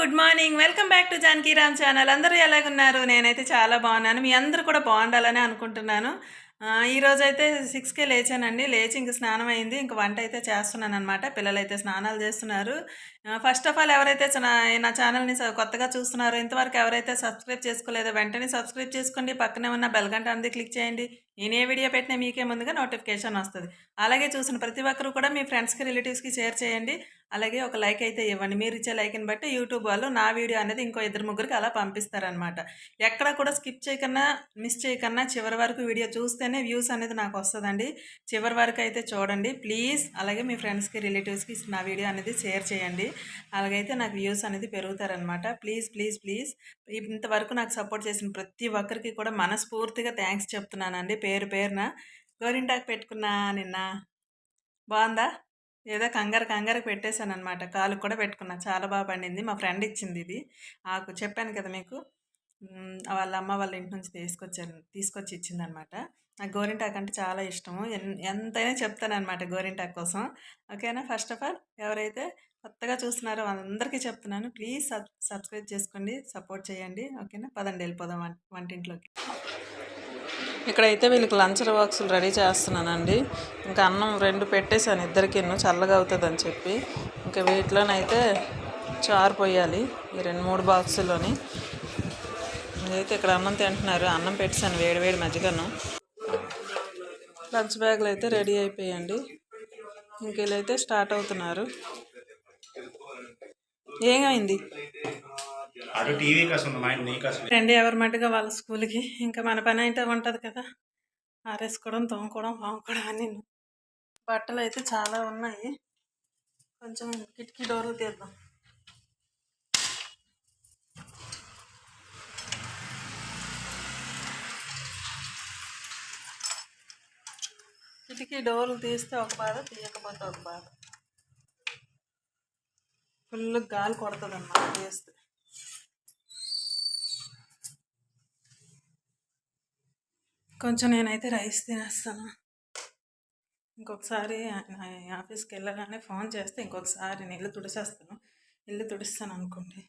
Good morning. Welcome back to Janaki Ram channel. అందరూ ఎలాగున్నారు? నేనైతే చాలా బాగున్నాను. మీ అందరూ కూడా బాగుండాలని అనుకుంటున్నాను. ఈరోజు అయితే సిక్స్కే లేచానండి. లేచి ఇంక స్నానం అయింది. ఇంక వంట అయితే చేస్తున్నాను అనమాట పిల్లలు అయితే స్నానాలు చేస్తున్నారు. ఫస్ట్ ఆఫ్ ఆల్ ఎవరైతే చ- నా ఛానల్ని కొత్తగా చూస్తున్నారో ఇంతవరకు ఎవరైతే సబ్స్క్రైబ్ చేసుకోలేదో వెంటనే సబ్స్క్రైబ్ చేసుకోండి. పక్కనే ఉన్న బెల్గంట అంది క్లిక్ చేయండి. నేను ఏ వీడియో పెట్టినా మీకే ముందుగా నోటిఫికేషన్ వస్తుంది. అలాగే చూసిన ప్రతి ఒక్కరు కూడా మీ ఫ్రెండ్స్కి రిలేటివ్స్కి షేర్ చేయండి. అలాగే ఒక లైక్ అయితే ఇవ్వండి. మీరు ఇచ్చే లైక్ని బట్టి యూట్యూబ్ వాళ్ళు నా వీడియో అనేది ఇంకో ఇద్దరు ముగ్గురికి అలా పంపిస్తారనమాట ఎక్కడ కూడా స్కిప్ చేయకన్నా మిస్ చేయకన్నా చివరి వరకు వీడియో చూస్తేనే వ్యూస్ అనేది నాకు వస్తుందండి. చివరి వరకు అయితే చూడండి. ప్లీజ్ అలాగే మీ ఫ్రెండ్స్కి రిలేటివ్స్కి నా వీడియో అనేది షేర్ చేయండి. అలాగైతే నాకు వ్యూస్ అనేది పెరుగుతారనమాట ప్లీజ్ ప్లీజ్ ప్లీజ్. ఇంతవరకు నాకు సపోర్ట్ చేసిన ప్రతి ఒక్కరికి కూడా మనస్ఫూర్తిగా థ్యాంక్స్ చెప్తున్నానండి. పేరు పేరున. గోరింటాకు పెట్టుకున్నా నిన్న. బాగుందా? ఏదో కంగారు కంగారు పెట్టేశాను అనమాట కాలు కూడా పెట్టుకున్నా. చాలా బాగా పండింది. మా ఫ్రెండ్ ఇచ్చింది ఇది. ఆకు చెప్పాను కదా మీకు. వాళ్ళ అమ్మ వాళ్ళ ఇంటి నుంచి తీసుకొచ్చాను తీసుకొచ్చి ఇచ్చింది అనమాట నాకు గోరింటాక్ అంటే చాలా ఇష్టము. ఎన్- ఎంతైనా చెప్తాను అనమాట గోరింటాకు కోసం. ఓకేనా? ఫస్ట్ ఆఫ్ ఆల్ ఎవరైతే కొత్తగా చూస్తున్నారో వాళ్ళందరికీ చెప్తున్నాను. ప్లీజ్ సబ్ సబ్స్క్రైబ్ చేసుకోండి సపోర్ట్ చేయండి. ఓకేనా? పదండి వెళ్ళిపోదాం వంటింట్లోకి. ఇక్కడైతే వీళ్ళకి లంచ్ బాక్సులు రెడీ చేస్తున్నానండి. ఇంకా అన్నం రెండు పెట్టేశాను ఇద్దరికి ఎన్నో చల్లగా అవుతుందని చెప్పి. ఇంకా వీటిలోనైతే చారు పోయాలి ఈ రెండు మూడు బాక్సుల్లోని. ఇదైతే ఇక్కడ అన్నం తింటున్నారు. అన్నం పెట్టేశాను వేడి వేడి మజ్జిగను లంచ్ బ్యాగులు అయితే రెడీ అయిపోయండి ఇంక వీళ్ళైతే స్టార్ట్ అవుతున్నారు. ఏమైంది? అటు టీవీ కోసం మైండ్ నీ కోసం రెండు ఎవరి మట్టుగా వాళ్ళ స్కూల్కి. ఇంకా మన పని అయితే ఉంటుంది కదా. ఆరేసుకోవడం తోముకోవడం పాముకోవడం అని బట్టలు అయితే చాలా ఉన్నాయి. కొంచెం కిటికీ డోర్లు తీద్దాం. కిటికీ డోర్లు తీస్తే ఒక బాధ తీయకపోతే ఒక బాధ. ఫుల్ గాలి కొడుతుంది అన్నమాట తీస్తే కొంచెం నేనైతే రైస్ తినేస్తాను. ఇంకొకసారి ఆఫీస్కి వెళ్ళగానే ఫోన్ చేస్తే ఇంకొకసారి నేను ఇల్లు తుడిసేస్తాను ఇల్లు తుడిస్తాను అనుకోండి.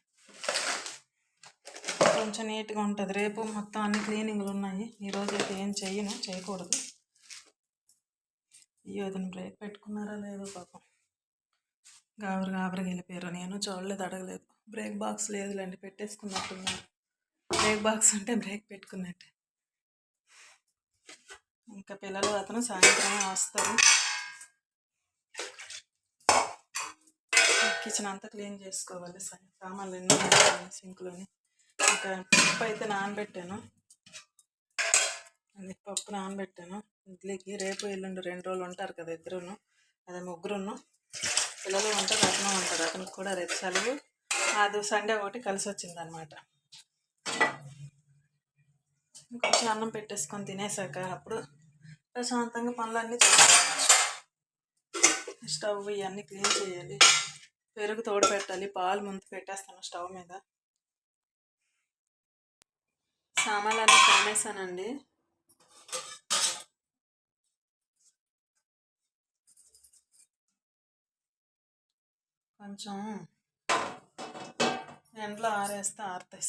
కొంచెం నీట్గా ఉంటుంది. రేపు మొత్తం అన్ని క్లీనింగ్లు ఉన్నాయి. ఈరోజు అయితే ఏం చెయ్యను చేయకూడదు. ఈ వదిన బ్రేక్ పెట్టుకున్నారా లేదో పాపం. గాబరు గాబరికి వెళ్ళిపోయారు. నేను చూడలేదు అడగలేదు. బ్రేక్ బాక్స్ లేదులేండి పెట్టేసుకున్నట్టున్నారు బ్రేక్ బాక్స్ అంటే బ్రేక్ పెట్టుకున్నట్టే. ఇంకా పిల్లలు అతను సాయంత్రం వస్తారు. కిచెన్ అంతా క్లీన్ చేసుకోవాలి. సామాన్లు ఎన్ని సింక్లోని. ఇంకా పప్పు అయితే నానబెట్టాను. అది పప్పు నానబెట్టాను. ఇడ్లీకి రేపు ఎల్లుండి రెండు రోజులు ఉంటారు కదా ఇద్దరును అదే ముగ్గురును. పిల్లలు ఉంటారు అతను ఉంటారు అతనికి కూడా రేపు సెలవు. అది సండే ఒకటి కలిసి వచ్చింది అనమాట కొంచెం అన్నం పెట్టేసుకొని తినేసాక అప్పుడు ప్రశాంతంగా పనులన్నీ చేసుకోవచ్చు. స్టవ్ ఇవన్నీ క్లీన్ చేయాలి. పెరుగు తోడు పెట్టాలి. పాలు ముందు పెట్టేస్తాను స్టవ్ మీద. సామాన్లన్నీ తోమేసానండి కొంచెం ఎండలో ఆరేస్తే ఆరుతాయి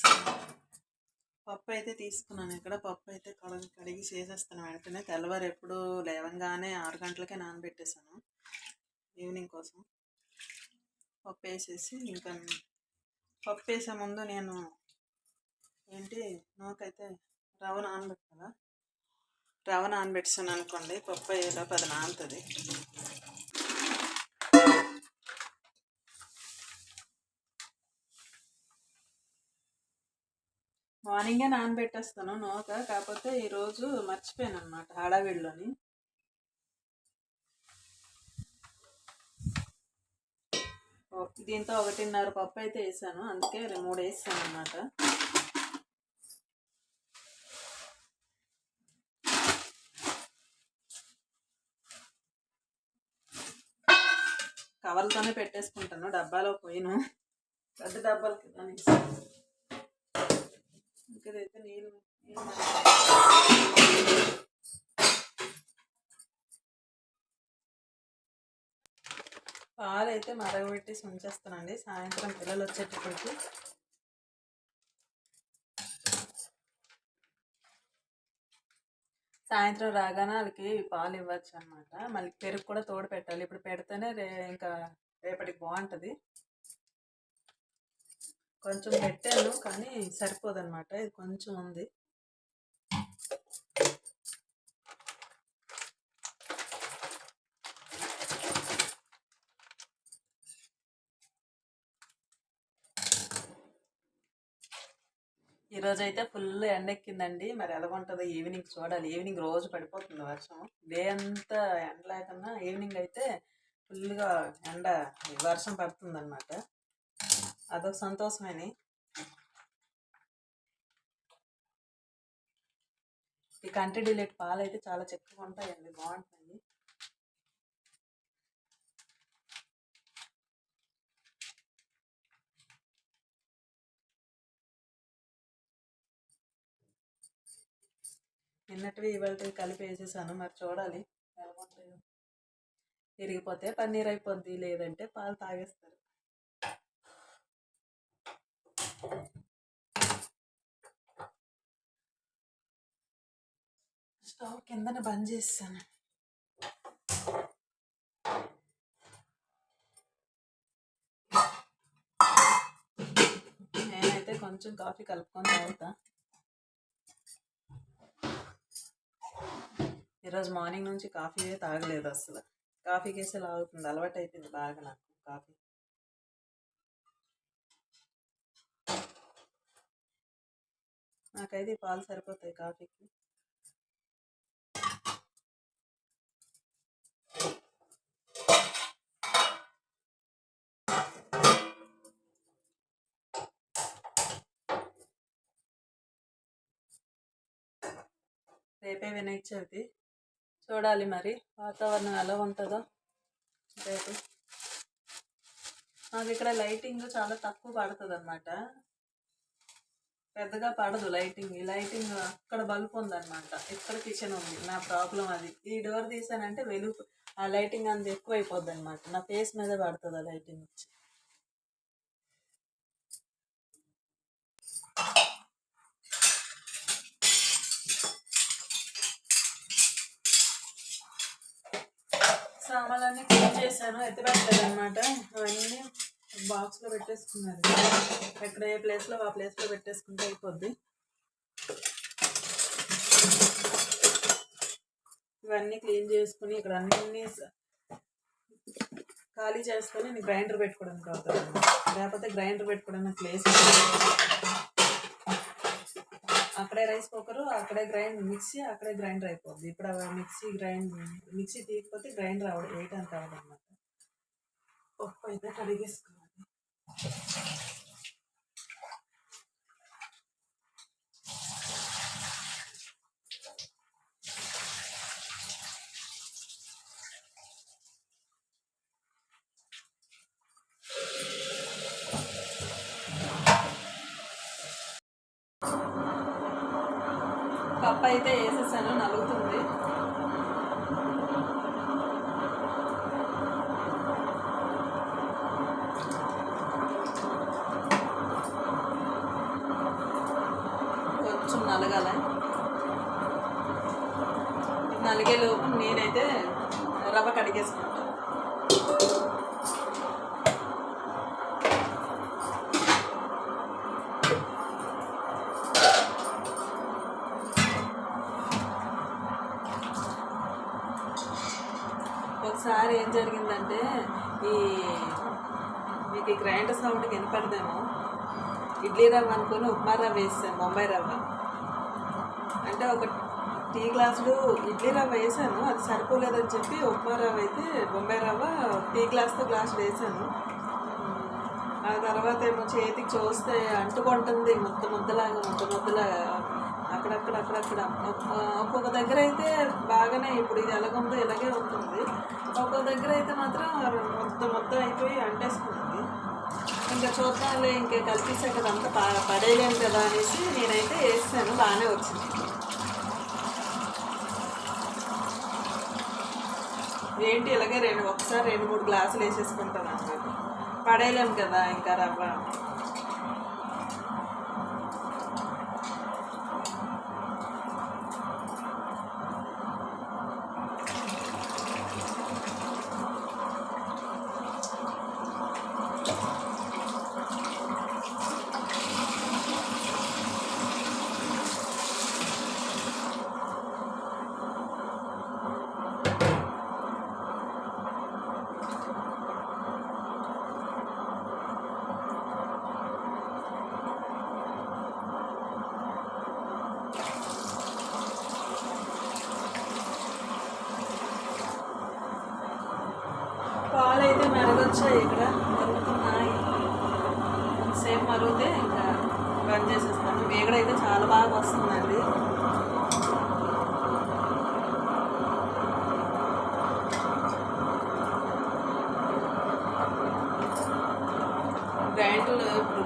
పప్పు అయితే తీసుకున్నాను. ఇక్కడ పప్పు అయితే కడిగి కడిగి చేసేస్తాను. వెంటనే తెల్లవారు ఎప్పుడు లేవంగానే ఆరు గంటలకే నానబెట్టేశాను ఈవినింగ్ కోసం. పప్పు వేసేసి ఇంకా పప్పు వేసే ముందు నేను ఏంటి నాకైతే రవ్వ నానబెట్టాలా? రవ్వ నానబెట్టాను అనుకోండి పప్పు అయ్యేలోపు అది నానుతుంది. మార్నింగే నానబెట్టేస్తాను నూక. కాకపోతే ఈరోజు మర్చిపోయాను అనమాట హడావిడిలోని. దీంతో ఒకటిన్నర పప్పు అయితే వేసాను. అందుకే రెండు మూడు వేసాను అనమాట కవర్లతోనే పెట్టేసుకుంటాను. డబ్బాలో పోయిను. పెద్ద డబ్బాలకి దాని ఇంకదైతే నీళ్ళు నీళ్ళు పాలు అయితే మరగబెట్టేసి ఉంచేస్తానండి. సాయంత్రం పిల్లలు వచ్చేటప్పటికి సాయంత్రం రాగానే వాళ్ళకి పాలు ఇవ్వచ్చు అనమాట మళ్ళీ పెరుగు కూడా తోడు పెట్టాలి. ఇప్పుడు పెడితేనే రే ఇంకా రేపటికి బాగుంటుంది. కొంచెం పెట్టాను కానీ సరిపోదన్నమాట. ఇది కొంచెం ఉంది. ఈరోజు అయితే ఫుల్ ఎండ ఎక్కిందండి మరి ఎలాగుంటుందో ఈవినింగ్ చూడాలి. ఈవినింగ్ రోజు పడిపోతుంది వర్షం. డే అంతా ఎండ లేకుండా ఈవినింగ్ అయితే ఫుల్గా ఎండ వర్షం పడుతుంది అనమాట అదొక సంతోషమని. ఈ కంటి డిలేట్ పాలు అయితే చాలా చక్కగా ఉంటాయండి బాగుంటాయి. నిన్నటివి ఇవాళ కలిపి వేసేసాను మరి చూడాలి ఎలా ఉంటాయో. విరిగిపోతే పన్నీర్ అయిపోద్ది లేదంటే పాలు తాగేస్తారు. స్టవ్ కిందనే బంద్ చేస్తాను. నేనైతే కొంచెం కాఫీ కలుపుకొని తాగుతా. ఈరోజు మార్నింగ్ నుంచి కాఫీ తాగలేదు అసలు. కాఫీ కేసే లాగుతుంది అలవాటు అయిపోయింది బాగా నాకు కాఫీ. నాకైతే పాలు సరిపోతాయి కాఫీకి. రేపే వినాయక చవితి చూడాలి మరి వాతావరణం ఎలా ఉంటుందో. రేపు మాకు ఇక్కడ లైటింగ్ చాలా తక్కువ పడుతుంది అనమాట పెద్దగా పడదు లైటింగ్. ఈ లైటింగ్ అక్కడ బల్బ్ ఉందన్నమాట. ఇక్కడ కిచెన్ ఉంది? నా ప్రాబ్లం అది. ఈ డోర్ తీసానంటే వెలుగు ఆ లైటింగ్ అంత ఎక్కువ అయిపోద్ది అనమాట నా ఫేస్ మీద పడుతుంది ఆ లైటింగ్ వచ్చి. సామాన్లన్నీ క్లీన్ చేశాను. ఎత్తిపెట్టలేదు అనమాట అవన్నీ బాక్స్లో పెట్టేసుకున్నారు. ఎక్కడ ఏ ప్లేస్లో ఆ ప్లేస్లో పెట్టేసుకుంటే అయిపోద్ది. ఇవన్నీ క్లీన్ చేసుకుని ఇక్కడ అన్ని ఖాళీ చేసుకొని నేను గ్రైండర్ పెట్టుకోవడానికి అవుతాను లేకపోతే గ్రైండర్ పెట్టుకోవడానికి ప్లేస్ అక్కడే రైస్ కుక్కరు అక్కడే గ్రైండ్ మిక్సీ అక్కడే గ్రైండర్ అయిపోద్ది. ఇప్పుడు మిక్సీ గ్రైండ్ మిక్సీ తీయకపోతే గ్రైండర్ అవడం వేయటానికి అవ్వదు అనమాట పప్పు అయితే కడిగేసుకోవాలి. పప్పు అయితే వేసేసాను నలుగుతుంది. ఏం జరిగిందంటే ఈ మీకు ఈ గ్రైండర్ సౌండ్కి వినపడదేమో. ఇడ్లీ రవ్వ అనుకుని ఉప్మా రవ్వ వేసాను బొంబాయి రవ్వ. అంటే ఒక టీ గ్లాసులు ఇడ్లీ రవ్వ వేసాను అది సరిపోలేదని చెప్పి ఉప్మా రవ్వ అయితే బొంబాయి రవ్వ టీ గ్లాస్తో గ్లాస్ వేసాను. ఆ తర్వాత ఏమో చేతికి చూస్తే అంటుకుంటుంది ముద్ద ముద్దలాగా ముద్ద ముద్దలాగా అక్కడక్కడ అక్కడక్కడ. ఒక్క- ఒక్కొక్క దగ్గర అయితే బాగానే ఇప్పుడు ఇది ఎలాగుందో ఇలాగే ఉంటుంది. ఒక్కొక్క దగ్గర అయితే మాత్రం మొత్తం మొత్తం అయిపోయి అంటేసుకుంది ఇంకా చూద్దాంలే ఇంకా కలిపేసాక కదా పా పడేయలేము కదా అనేసి నేనైతే వేసాను బాగానే వచ్చింది. ఏంటి ఇలాగే రెండు ఒకసారి రెండు మూడు గ్లాసులు వేసేసుకుంటాను అన్నమాట. పడేయలేము కదా ఇంకా రవ్వ పాలు అయితే మరగొచ్చాయి ఇక్కడ మరుగుతున్నాయి సేమ్ మరుగుతే ఇంకా బంద్ చేసేస్తాను. వేగడ అయితే చాలా బాగా వస్తుందండి. గ్రైండర్లు ఇప్పుడు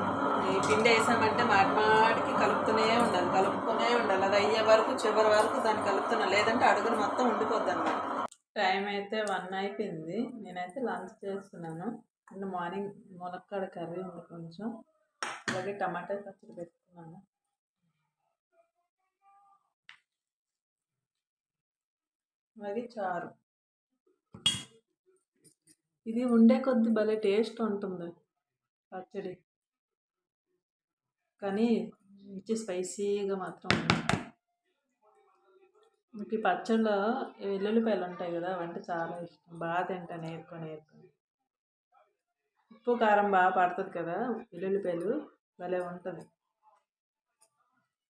ఈ పిండి వేసామంటే మాటిమాటికి కలుపుతూనే ఉండాలి. కలుపుతూనే ఉండాలి. అది అయ్యే వరకు చివరి వరకు దాన్ని కలుపుతున్నా లేదంటే అడుగును మొత్తం ఉండిపోద్ది అన్నమాట. టైం అయితే వన్ అయిపోయింది నేనైతే లంచ్ చేస్తున్నాను. అండ్ మార్నింగ్ మునక్కాడ కర్రీ ఉంది కొంచెం. అలాగే టమాటా పచ్చడి పెట్టుకున్నాను. అది చారు. ఇది ఉండే కొద్ది భలే టేస్ట్ ఉంటుంది పచ్చడి. కానీ మంచి స్పైసీగా మాత్రం నాకు మీకు ఈ పచ్చళ్ళలో వెల్లుల్లిపాయలు ఉంటాయి కదా అవంటే చాలా ఇష్టం. బాగా తింటాను నేర్కొని నేర్కొని ఉప్పు కారం బాగా పడుతుంది కదా వెల్లుల్లిపాయలు భలే ఉంటుంది.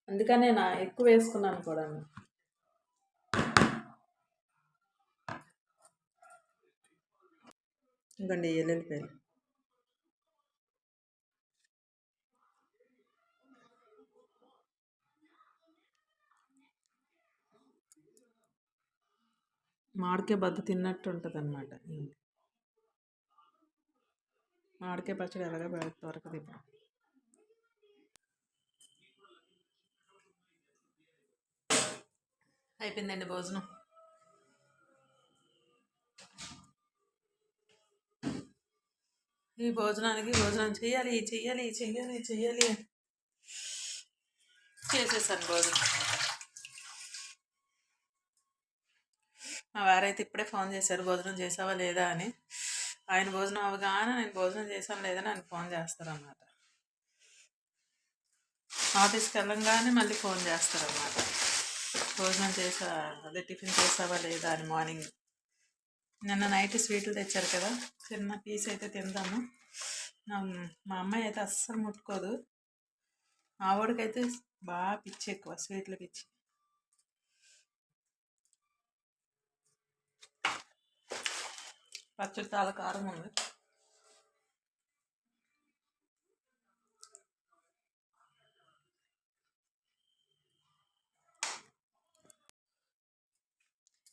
అందుకనే నా ఎక్కువ వేసుకున్నాను కూడా. ఇంకోండి వెల్లుల్లిపాయలు. మామిడికాయ బద్ద తిన్నట్టు ఉంటుంది అనమాట మామిడికాయ పచ్చడి ఎలాగ బయట దొరకదు ఇప్పుడు. అయిపోయిందండి భోజనం. ఈ భోజనానికి భోజనం చేయాలి చెయ్యాలి చెయ్యాలి చెయ్యాలి చేసేసాను భోజనం. మా వారైతే ఇప్పుడే ఫోన్ చేశారు భోజనం చేసావా లేదా? అని. ఆయన భోజనం అవగానే నేను భోజనం చేశాను లేదని ఆయన ఫోన్ చేస్తారన్నమాట. ఆఫీస్కి వెళ్ళంగానే మళ్ళీ ఫోన్ చేస్తారన్నమాట. భోజనం చేసా అదే టిఫిన్ చేసావా లేదా? అని మార్నింగ్. నిన్న నైట్ స్వీట్లు తెచ్చారు కదా చిన్న పీస్ అయితే తిందాము. నా- మా అమ్మాయి అయితే అస్సలు ముట్టుకోదు. మా బాగా పిచ్చి ఎక్కువ స్వీట్లు పిచ్చి. పచ్చడి చాలా కారం ఉంది.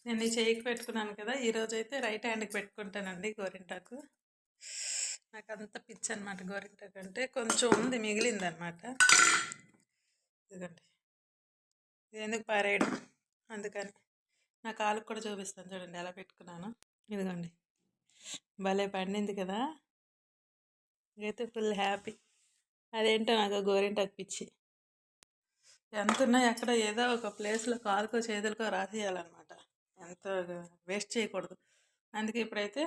నేను ఈ చేయికి పెట్టుకున్నాను కదా ఈరోజు అయితే రైట్ హ్యాండ్కి పెట్టుకుంటానండి గోరింటాకు. నాకు అంత పిచ్చి అనమాట గోరింటాకు అంటే కొంచెం ఉంది మిగిలింది అనమాట ఇదిగోండి. ఇది ఎందుకు పారేయడం? అందుకని. నా కాలుకు కూడా చూపిస్తాను చూడండి ఎలా పెట్టుకున్నాను. ఇదిగోండి. భలే పండింది కదా! అయితే ఫుల్ హ్యాపీ. అదేంటో నాకు గోరింటాకు పిచ్చి ఎంత ఉన్నాయో అక్కడ ఏదో ఒక ప్లేస్లో కాలుకో చేతులకో రాసేయాలన్నమాట. ఎంత వేస్ట్ చేయకూడదు. అందుకే ఇప్పుడైతే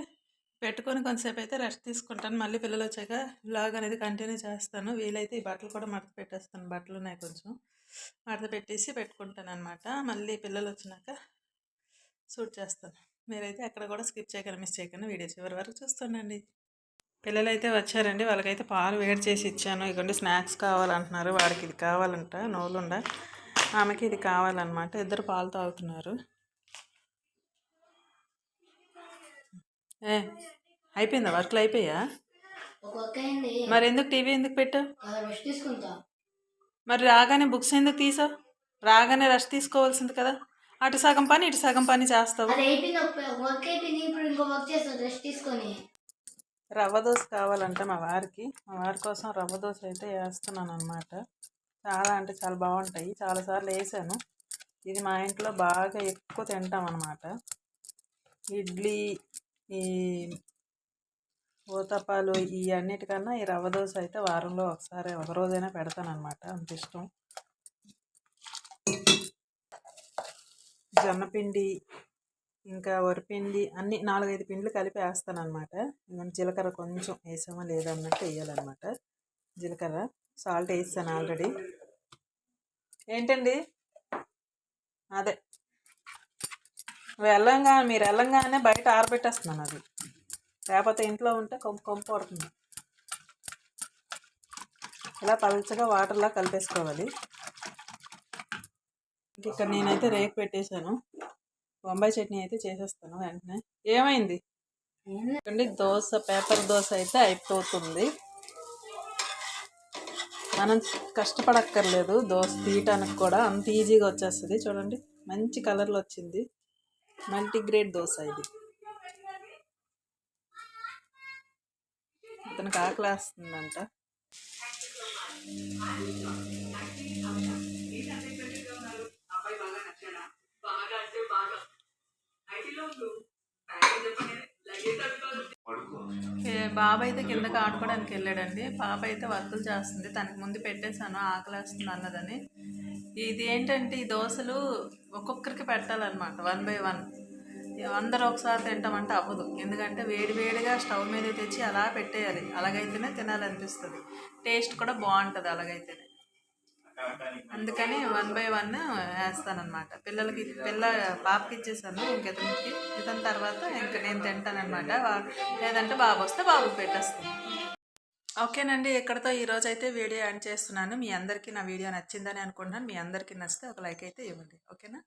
పెట్టుకొని కొంతసేపు అయితే రెస్ట్ తీసుకుంటాను. మళ్ళీ పిల్లలు వచ్చాక బ్లాగ్ అనేది కంటిన్యూ చేస్తాను. వీలైతే ఈ బట్టలు కూడా మడత పెట్టేస్తాను. బట్టలు ఉన్నాయి కొంచెం. మడత పెట్టేసి పెట్టుకుంటాను అనమాట మళ్ళీ పిల్లలు వచ్చినాక సూట్ చేస్తాను. మీరైతే అక్కడ కూడా స్కిప్ చేయకుండా మిస్ చేయకుండా వీడియో చివరి వరకు చూస్తుండండి. పిల్లలు అయితే వచ్చారండి. వాళ్ళకైతే పాలు వేడి చేసి ఇచ్చాను. ఇదిగోండి స్నాక్స్ కావాలంటున్నారు. వాడికి ఇది కావాలంట నోలుండ ఆమెకి ఇది కావాలన్నమాట. ఇద్దరు పాలు తాగుతున్నారు. ఏ అయిపోయిందా? వర్క్లు అయిపోయా? మరి ఎందుకు టీవీ ఎందుకు పెట్టావు? మరి రాగానే బుక్స్ ఎందుకు తీసావు? రాగానే రెస్ట్ తీసుకోవాల్సింది కదా. అటు సగం పని ఇటు సగం పని చేస్తావు. అది అయిపోయింది ఒక వర్క్ అయిపోయింది ఇప్పుడు ఇంకో వర్క్ చేస్తాను రెస్ట్ తీసుకొని. రవ్వ దోశ కావాలంటే మా వారికి. మా వారి కోసం రవ్వ దోశ అయితే వేస్తున్నాను అనమాట చాలా అంటే చాలా బాగుంటాయి. చాలాసార్లు వేసాను. ఇది మా ఇంట్లో బాగా ఎక్కువ తింటాం అనమాట ఇడ్లీ ఈ ఊతప్పాలు ఈ అన్నిటికన్నా ఈ రవ్వ దోశ అయితే వారంలో ఒకసారి ఒక రోజైనా పెడతాను అనమాట అంత ఇష్టం. జొన్నపిండి ఇంకా వరిపిండి అన్ని నాలుగైదు పిండ్లు కలిపి వేస్తాను అనమాట ఇవన్నీ జీలకర్ర కొంచెం వేసామా లేదన్నట్టు వేయాలన్నమాట. జీలకర్ర సాల్ట్ వేస్తాను ఆల్రెడీ. ఏంటండి? అదే. వెళ్ళంగా మీరు వెళ్ళంగానే బయట ఆరబెట్టేస్తున్నాను అది. లేకపోతే ఇంట్లో ఉంటే కొంప కొంప పడుతుంది ఇలా పలచగా వాటర్లా కలిపేసుకోవాలి. ఇక్కడ నేనైతే రేకు పెట్టేశాను. బొంబాయి చట్నీ అయితే చేసేస్తాను వెంటనే. ఏమైంది? చూడండి దోశ పేపర్ దోశ అయితే అయిపోతుంది. మనం కష్టపడక్కర్లేదు దోశ తీయటానికి కూడా అంత ఈజీగా వచ్చేస్తుంది. చూడండి మంచి కలర్లో వచ్చింది. మల్టీగ్రేడ్ దోశ ఇది. అతనికి ఆకలేస్తుందంట. బాబు అయితే కిందకి ఆడుకోవడానికి వెళ్ళాడండి. పాప అయితే వర్కులు చేస్తుంది. తనకు ముందు పెట్టేశాను ఆకలేస్తుంది అన్నదని. ఇది ఏంటంటే ఈ దోశలు ఒక్కొక్కరికి పెట్టాలన్నమాట వన్ బై వన్. అందరూ ఒకసారి తింటామంటే అవ్వదు. ఎందుకంటే వేడి వేడిగా స్టవ్ మీద తెచ్చి అలా పెట్టేయాలి. అలాగైతేనే తినాలనిపిస్తుంది. టేస్ట్ కూడా బాగుంటుంది అలాగైతేనే. అందుకని వన్ బై వన్ వేస్తానన్నమాట. పిల్లలకి పిల్ల పాపకి ఇచ్చేసాను ఇంకెతనికి. ఇతని తర్వాత ఇంక నేను తింటానమాట లేదంటే బాబు వస్తే బాబుకి పెట్టేస్తాను. ఓకేనండి ఇక్కడతో ఈరోజు అయితే వీడియో ఎండ్ చేస్తున్నాను. మీ అందరికీ నా వీడియో నచ్చిందని అనుకుంటున్నాను. మీ అందరికీ నచ్చితే ఒక లైక్ అయితే ఇవ్వండి. ఓకేనా?